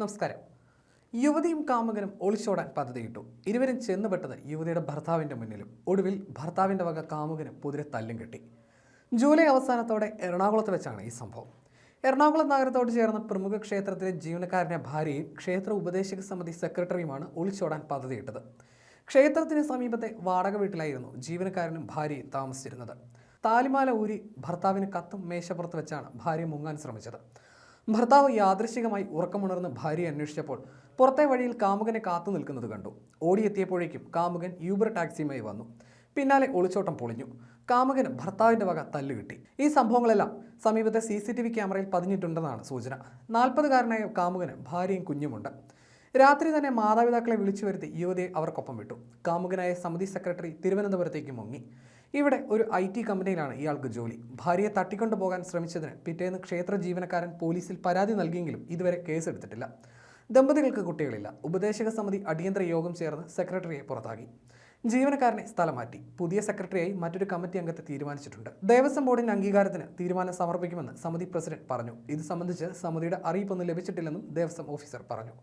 നമസ്കാരം. യുവതിയും കാമുകനും ഒളിച്ചോടാൻ പദ്ധതിയിട്ടു. ഇരുവരും ചെന്നുപെട്ടത് യുവതിയുടെ ഭർത്താവിന്റെ മുന്നിലും. ഒടുവിൽ ഭർത്താവിന്റെ വക കാമുകനും പുതിരെ തല്ലും കെട്ടി. ജൂലൈ അവസാനത്തോടെ എറണാകുളത്ത് വെച്ചാണ് ഈ സംഭവം. എറണാകുളം നഗരത്തോട് ചേർന്ന പ്രമുഖ ക്ഷേത്രത്തിലെ ജീവനക്കാരന്റെ ഭാര്യയും ക്ഷേത്ര ഉപദേശക സമിതി സെക്രട്ടറിയുമാണ് ഒളിച്ചോടാൻ പദ്ധതിയിട്ടത്. ക്ഷേത്രത്തിന് സമീപത്തെ വാടക വീട്ടിലായിരുന്നു ജീവനക്കാരനും ഭാര്യയും താമസിച്ചിരുന്നത്. താലിമാല ഊരി ഭർത്താവിന് കത്തും മേശപ്പുറത്ത് വെച്ചാണ് ഭാര്യ മുങ്ങാൻ ശ്രമിച്ചത്. ഭർത്താവ് യാദൃശികമായി ഉറക്കമുണർന്ന് ഭാര്യയെ അന്വേഷിച്ചപ്പോൾ പുറത്തെ വഴിയിൽ കാമുകനെ കാത്തു നിൽക്കുന്നത് കണ്ടു. ഓടിയെത്തിയപ്പോഴേക്കും കാമുകൻ യൂബർ ടാക്സിയുമായി വന്നു. പിന്നാലെ ഒളിച്ചോട്ടം പൊളിഞ്ഞു. കാമുകന് ഭർത്താവിന്റെ വക തല്ല് കിട്ടി ഈ സംഭവങ്ങളെല്ലാം സമീപത്തെ സി സി ടി വി ക്യാമറയിൽ പതിഞ്ഞിട്ടുണ്ടെന്നാണ് സൂചന. നാൽപ്പതുകാരനായ കാമുകന് ഭാര്യയും കുഞ്ഞുമുണ്ട്. രാത്രി തന്നെ മാതാപിതാക്കളെ വിളിച്ചു വരുത്തി യുവതിയെ അവർക്കൊപ്പം വിട്ടു. കാമുകനായ സമിതി സെക്രട്ടറി തിരുവനന്തപുരത്തേക്ക് മുങ്ങി. ഇവിടെ ഒരു ഐ ടി കമ്പനിയിലാണ് ഇയാൾക്ക് ജോലി. ഭാര്യയെ തട്ടിക്കൊണ്ടു പോകാൻ ശ്രമിച്ചതിന് പിറ്റേന്ന് ക്ഷേത്ര ജീവനക്കാരൻ പോലീസിൽ പരാതി നൽകിയെങ്കിലും ഇതുവരെ കേസെടുത്തിട്ടില്ല. ദമ്പതികൾക്ക് കുട്ടികളില്ല. ഉപദേശക സമിതി അടിയന്തര യോഗം ചേർന്ന് സെക്രട്ടറിയെ പുറത്താക്കി. ജീവനക്കാരനെ സ്ഥലം മാറ്റി. പുതിയ സെക്രട്ടറിയായി മറ്റൊരു കമ്മിറ്റി അംഗത്തെ തീരുമാനിച്ചിട്ടുണ്ട്. ദേവസ്വം ബോർഡിന്റെ അംഗീകാരത്തിന് തീരുമാനം സമർപ്പിക്കുമെന്ന് സമിതി പ്രസിഡന്റ് പറഞ്ഞു. ഇത് സംബന്ധിച്ച് സമിതിയുടെ അറിയിപ്പൊന്നും ലഭിച്ചിട്ടില്ലെന്നും ദേവസ്വം ഓഫീസർ പറഞ്ഞു.